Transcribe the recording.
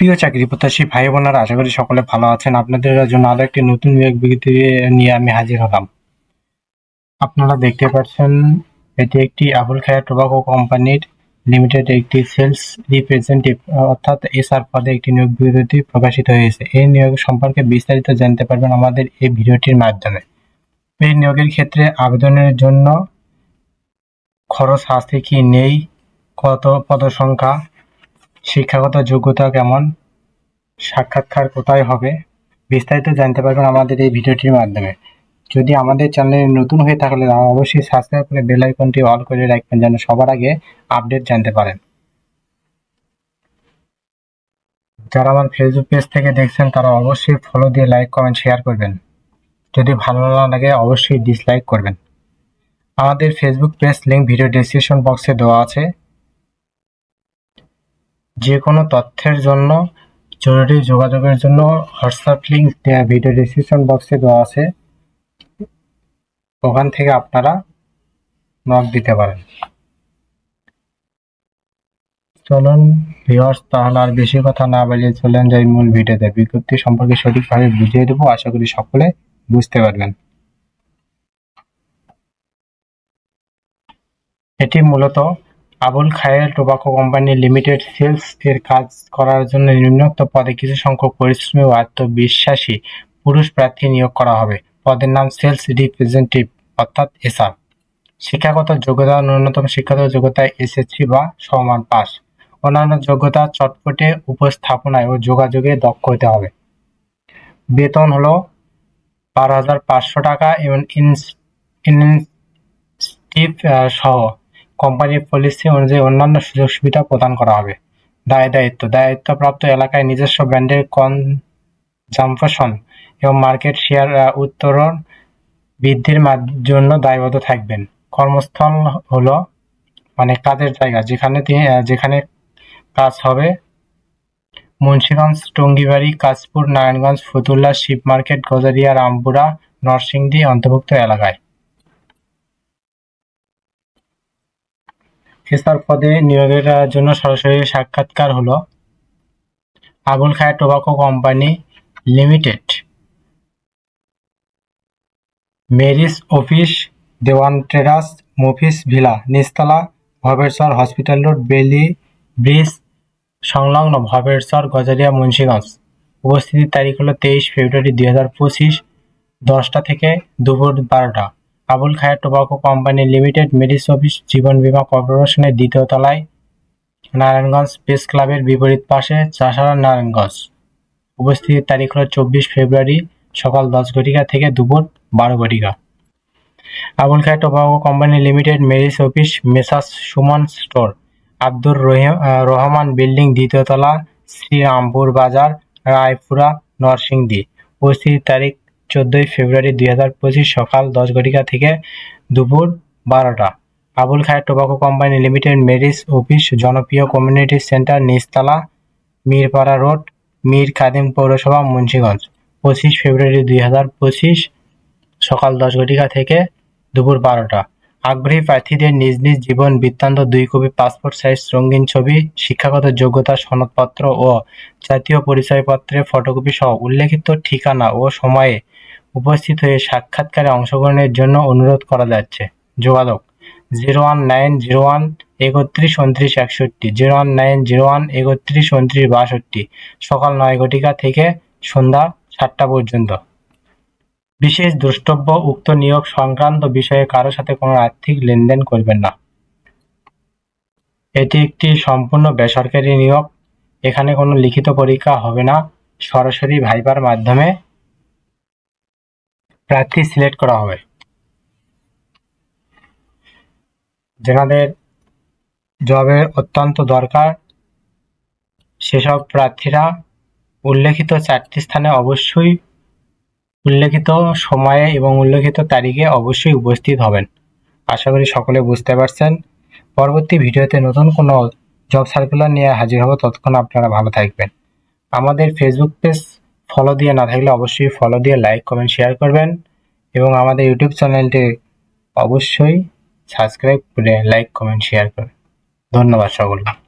প্রিয় চাকরি প্রত্যাশী ভাই বোনেরা, আশা করি সকলে ভালো আছেন। আপনাদের জন্য আরও একটি নতুন নিয়োগ বিজ্ঞপ্তি নিয়ে আমি হাজির হলাম। আপনারা দেখতে পাচ্ছেন, এটি একটি আবুল খায়া টোবাকো কোম্পানির লিমিটেড একটি সেলস রিপ্রেজেন্টেটিভ, অর্থাৎ এসআর পদে একটি নিয়োগ বিজ্ঞপ্তি প্রকাশিত হয়েছে। এই নিয়োগ সম্পর্কে বিস্তারিত জানতে পারবেন আমাদের এই ভিডিওটির মাধ্যমে। এই নিয়োগের ক্ষেত্রে আবেদনের জন্য খরচ আছে কি নেই, কত পদসংখ্যা শিক্ষাগত যোগ্যতা কেমন? সাক্ষাৎকার কোথায় হবে? বিস্তারিত জানতে পারবেন আমাদের এই ভিডিওটির মাধ্যমে। যদি আমাদের চ্যানেলে নতুন হয়ে থাকলে অবশ্যই সাবস্ক্রাইব করে বেল আইকনটি অল করে রাখবেন, যেন সবার আগে আপডেট জানতে পারেন। যারা আমার ফেসবুক পেজ থেকে দেখছেন, তারা অবশ্যই ফলো দিয়ে লাইক কমেন্ট শেয়ার করবেন। যদি ভালো না লাগে, অবশ্যই ডিসলাইক করবেন। আমাদের Facebook page link video description বক্সে দেওয়া আছে। যে কোনো তথ্যের জন্য, জরুরি যোগাযোগের জন্য হোয়াটসঅ্যাপ লিঙ্ক দেওয়া ভিডিও ডিসক্রিপশন বক্সে দেওয়া আছে। ওখান থেকে আপনারা নক দিতে পারেন। চলুন ভিউয়ার্স তাহলে আর বেশি কথা না বলিয়ে চলেন যাই মূল ভিডিওতে বিজ্ঞপ্তি সম্পর্কে সঠিকভাবে বুঝিয়ে দেবো, আশা করি সকলে বুঝতে পারবেন। এটি মূলত Abul Khayer tobacco company limited sales এর কাজ করার জন্য নিম্নোক্ত পদে কিছু সংখ্যক পরিশ্রমী ও আত্মবিশ্বাসী পুরুষ প্রার্থী নিয়োগ করা হবে। পদের নাম সেলস রিপ্রেজেন্টেটিভ, অর্থাৎ এসআর। শিক্ষাগত যোগ্যতা ন্যূনতম শিক্ষাগত যোগ্যতা এসএসসি বা সমান পাস অন্যান্য যোগ্যতা চটপটে উপস্থাপনায় ও যোগাযোগে দক্ষ হতে হবে। বেতন হলো বারো হাজার পাঁচশো টাকা এবং ইনস্টিভ সহ কোম্পানির পলিসি অনুযায়ী অন্যান্য সুযোগ সুবিধা প্রদান করা হবে। দায় দায়িত্ব। দায়িত্বপ্রাপ্ত এলাকায় নিজস্ব ব্র্যান্ডের কনজাম্পশন এবং মার্কেট শেয়ার উত্তরণ বৃদ্ধির জন্য দায়বদ্ধ থাকবেন। কর্মস্থল হলো মানে কাজের জায়গা। যেখানে তিনি যেখানে কাজ হবে। মুন্সীগঞ্জ, টঙ্গিবাড়ি, কাশপুর, নারায়ণগঞ্জ, ফতুল্লা শিব মার্কেট গজারিয়া, রামপুরা, নরসিংদী অন্তর্ভুক্ত এলাকায়। এসআর পদে নিয়োগের জন্য সরাসরি সাক্ষাৎকার হলো Abul Khayer tobacco company limited. Mary's office, Dewan traders Mofiz villa নিস্তলা Bhabeshwar hospital road, Bailey bridge, সংলগ্ন ভবেশ্বর গজারিয়া, মুন্সিগঞ্জ। উপস্থিতির তারিখ হলো তেইশ ফেব্রুয়ারি দুই হাজার পঁচিশ, দশটা থেকে দুপুর বারোটা। Abul Khayer tobacco company limited মেডিস office জীবন বীমা কর্পোরেশনের দ্বিতীয় তলায় নারায়ণগঞ্জ প্রেস ক্লাবের বিপরীত পাশে চাষারা নারায়ণগঞ্জ। উপস্থিতির তারিখ হলো চব্বিশ ফেব্রুয়ারি সকাল দশ ঘটিকা থেকে দুপুর বারো ঘটিকা। Abul Khayer tobacco company limited Mary's office Messrs Suman store. Abdur Rahman building দ্বিতীয় তলা শ্রীরামপুর বাজার, রায়পুরা, নরসিংদী। উপস্থিতির তারিখ চোদ্দই ফেব্রুয়ারি দুই হাজার পঁচিশ সকাল দশ ঘটিকা থেকে দুপুর বারোটা। Abul Khayer tobacco company limited Mary's office জনপ্রিয় কমিউনিটি সেন্টার নিচতলা, মিরপাড়া রোড, মীর খাদিম পৌরসভা, মুন্সীগঞ্জ। পঁচিশ ফেব্রুয়ারি দুই হাজার পঁচিশ সকাল দশ ঘটিকা থেকে দুপুর বারোটা। আগ্রহী প্রার্থীদের নিজ নিজ জীবন বৃত্তান্ত দুই কপি পাসপোর্ট সাইজ রঙিন ছবি, শিক্ষাগত যোগ্যতা সনদপত্র ও জাতীয় পরিচয়পত্রের ফটোকপি সহ উল্লেখিত ঠিকানা ও সময়ে উপস্থিত হয়ে সাক্ষাৎকারে অংশগ্রহণের জন্য অনুরোধ করা যাচ্ছে। যোগাযোগ zero one nine zero one একত্রিশ, উনত্রিশ, একষট্টি zero one nine zero one একত্রিশ, উনত্রিশ, বাষট্টি, সকাল নয় ঘটিকা থেকে সন্ধ্যা সাতটা পর্যন্ত। বিশেষ দ্রষ্টব্য, উক্ত নিয়োগ সংক্রান্ত বিষয়ে কারও সাথে কোনো আর্থিক লেনদেন করবেন না। এটি একটি সম্পূর্ণ বেসরকারি নিয়োগ। এখানে কোনো লিখিত পরীক্ষা হবে না। সরাসরি ভাইবার মাধ্যমে প্রার্থী সিলেক্ট করা হবে। যেনাদের জবের অত্যন্ত দরকার, সেসব প্রার্থীরা উল্লেখিত চারটি স্থানে অবশ্যই উল্লেখিত সময়ে এবং উল্লেখিত তারিখে অবশ্যই উপস্থিত হবেন। আশা করি সকলে বুঝতে পারছেন। পরবর্তী ভিডিওতে নতুন কোনো জব সার্কুলার নিয়ে হাজির হব। ততক্ষণ আপনারা ভালো থাকবেন। আমাদের ফেসবুক পেজ ফলো দিয়ে না থাকলে অবশ্যই ফলো দিয়ে লাইক কমেন্ট শেয়ার করবেন। এবং আমাদের ইউটিউব চ্যানেলটি অবশ্যই সাবস্ক্রাইব করে লাইক কমেন্ট শেয়ার করবেন। ধন্যবাদ সকলকে।